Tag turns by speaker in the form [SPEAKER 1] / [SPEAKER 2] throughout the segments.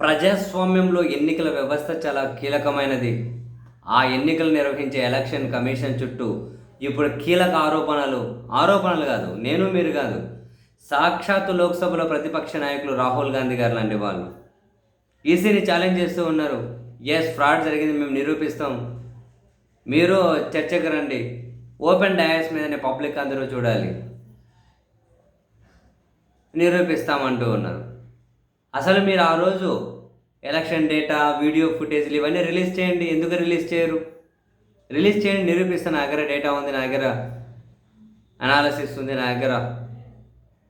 [SPEAKER 1] ప్రజాస్వామ్యంలో ఎన్నికల వ్యవస్థ చాలా కీలకమైనది. ఆ ఎన్నికలు నిర్వహించే ఎలక్షన్ కమిషన్ చుట్టూ ఇప్పుడు కీలక ఆరోపణలు ఆరోపణలు కాదు నేను మీరు కాదు సాక్షాత్తు లోక్సభలో ప్రతిపక్ష నాయకులు రాహుల్ గాంధీ గారు లాంటి వాళ్ళు. ఈసీని ఛాలెంజ్ చేస్తూ ఉన్నారు. ఎస్ ఫ్రాడ్ జరిగింది మేము నిరూపిస్తాం. మీరు చర్చకు రండి. ఓపెన్ డయాస్ మీదనే పబ్లిక్ అందరూ చూడాలి. నిరూపిస్తామంటూ ఉన్నారు. అసలు మీరు ఆ రోజు ఎలక్షన్ డేటా వీడియో ఫుటేజ్లు ఇవన్నీ రిలీజ్ చేయండి. ఎందుకు రిలీజ్ చేయరు? రిలీజ్ చేయండి నిరూపిస్తాను నా దగ్గర డేటా ఉంది నా దగ్గర అనాలసిస్ ఉంది నా దగ్గర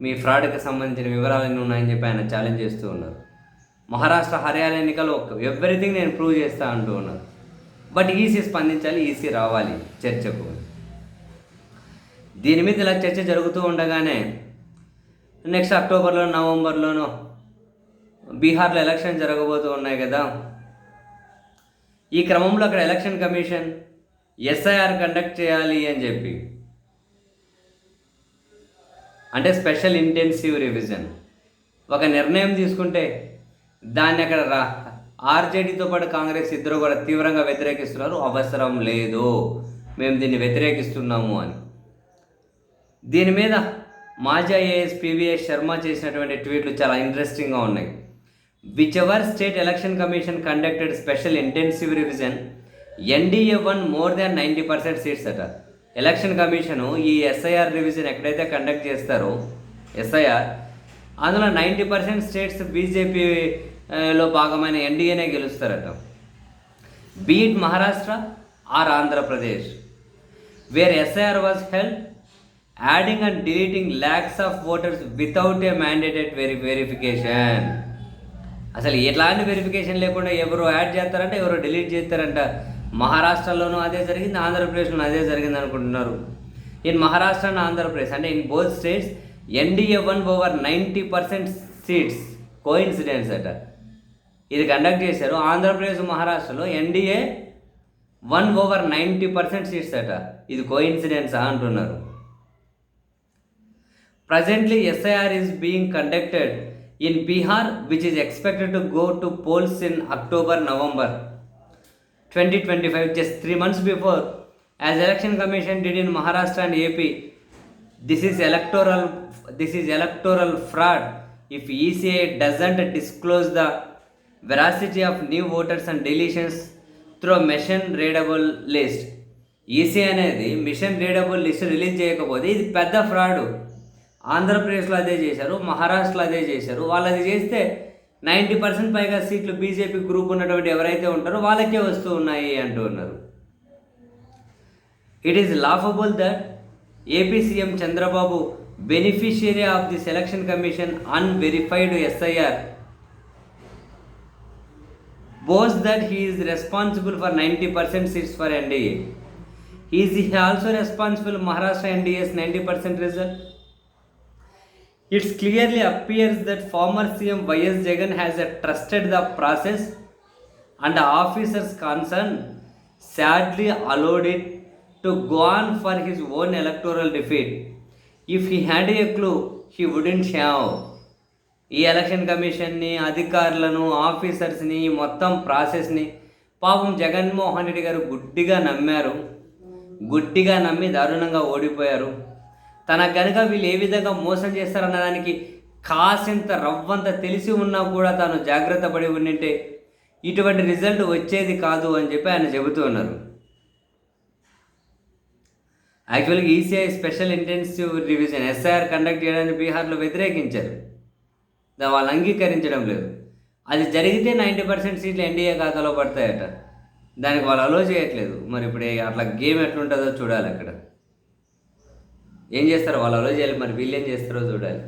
[SPEAKER 1] మీ ఫ్రాడ్కి సంబంధించిన వివరాలన్నీ ఉన్నాయని చెప్పి ఆయన ఛాలెంజ్ చేస్తూ ఉన్నారు. మహారాష్ట్ర హర్యానా ఎన్నికలు ఎవ్రీథింగ్ నేను ప్రూవ్ చేస్తా అంటూ ఉన్నారు. బట్ ఈసీ స్పందించాలి ఈసీ రావాలి చర్చకు. దీని మీద ఇలా చర్చ జరుగుతూ ఉండగానే నెక్స్ట్ అక్టోబర్లో నవంబర్లోనో బీహార్లో ఎలక్షన్ జరగబోతూ ఉన్నాయి కదా. ఈ క్రమంలో అక్కడ ఎలక్షన్ కమిషన్ ఎస్ఐఆర్ కండక్ట్ చేయాలి అని చెప్పి. అంటే స్పెషల్ ఇంటెన్సివ్ రివిజన్. ఒక నిర్ణయం తీసుకుంటే దాన్ని అక్కడ రా ఆర్జేడీతో పాటు కాంగ్రెస్ ఇద్దరు కూడా తీవ్రంగా వ్యతిరేకిస్తున్నారు. అవసరం లేదు. మేము దీన్ని వ్యతిరేకిస్తున్నాము అని. దీని మీద మాజీ ఐఏఎస్ పివిఎస్ శర్మ చేసినటువంటి ట్వీట్లు చాలా ఇంట్రెస్టింగ్గా ఉన్నాయి. Which ever state election commission conducted special intensive revision NDA won more than ninety percent seats అట. ఎలక్షన్ కమిషను ఈ ఎస్ఐఆర్ రివిజన్ ఎక్కడైతే కండక్ట్ చేస్తారో ఎస్ఐఆర్ అందులో నైంటీ పర్సెంట్ స్టేట్స్ బీజేపీలో భాగమైన ఎన్డీఏనే గెలుస్తారట. Be it Maharashtra or Andhra Pradesh where SIR was held adding and deleting lakhs of voters without a mandated veri verification అసలు ఎలాంటి వెరిఫికేషన్ లేకుండా ఎవరు యాడ్ చేస్తారంటే ఎవరు డిలీట్ చేస్తారంట. మహారాష్ట్రలోనూ అదే జరిగింది ఆంధ్రప్రదేశ్లోనూ అదే జరిగింది అనుకుంటున్నారు. ఇన్ మహారాష్ట్ర అండ్ ఆంధ్రప్రదేశ్ అంటే in both states NDA won over ninety percent seats coincidence అట. ఇది కండక్ట్ చేశారు. ఆంధ్రప్రదేశ్ మహారాష్ట్రలో NDA won over ninety percent seats అట. ఇది కోయిన్సిడెన్సా అంటున్నారు. Presently SIR is being conducted in Bihar, which is expected to go to polls in October November 2025, just three months before, as Election Commission did in Maharashtra and AP. This is electoral. This is electoral fraud. If ECI doesn't disclose the veracity of new voters and deletions through a machine readable list, EC అనేది machine readable list release చేయకపోతే ఇది పెద్ద fraud ఆంధ్రప్రదేశ్లో అదే చేశారు మహారాష్ట్రలో అదే చేశారు వాళ్ళు అది చేస్తే నైంటీ పర్సెంట్ పైగా సీట్లు బీజేపీ గ్రూప్ ఉన్నటువంటి ఎవరైతే ఉంటారో వాళ్ళకే వస్తూ ఉన్నాయి అంటూ ఉన్నారు it is laughable that AP CM Chandrababu beneficiary of the selection commission unverified SIR boss that he is responsible for 90% seats for NDA. Is he also responsible Maharashtra NDA's 90% result? It's clearly appears that former CM YS Jagan has entrusted the process and officers concern sadly allowed it to go on for his own electoral defeat if he had a clue he wouldn't show ఈ election కమిషన్ని అధికారులను ఆఫీసర్స్ని ఈ మొత్తం ప్రాసెస్ని పాపం జగన్మోహన్ రెడ్డి గారు గుడ్డిగా నమ్మారు. గుడ్డిగా నమ్మి దారుణంగా ఓడిపోయారు. తనకు గనుక వీళ్ళు ఏ విధంగా మోసం చేస్తారన్న దానికి కాసింత రవ్వంత తెలిసి ఉన్నా కూడా తాను జాగ్రత్త పడి ఉండింటే ఇటువంటి రిజల్ట్ వచ్చేది కాదు అని చెప్పి ఆయన చెబుతూ ఉన్నారు. యాక్చువల్గా ECI special intensive revision SIR conduct చేయడానికి బీహార్లో వ్యతిరేకించారు. దా- వాళ్ళు అంగీకరించడం లేదు. అది జరిగితే నైంటీ పర్సెంట్ సీట్లు ఎన్డీఏ ఖాతాలో పడతాయట. దానికి వాళ్ళు అలో చేయట్లేదు. మరి ఇప్పుడు అట్లా గేమ్ ఎట్లుంటుందో చూడాలి అక్కడ. ఏం చేస్తారో వాళ్ళు అలో చేయాలి మరి వీళ్ళు ఏం చేస్తారో చూడాలి.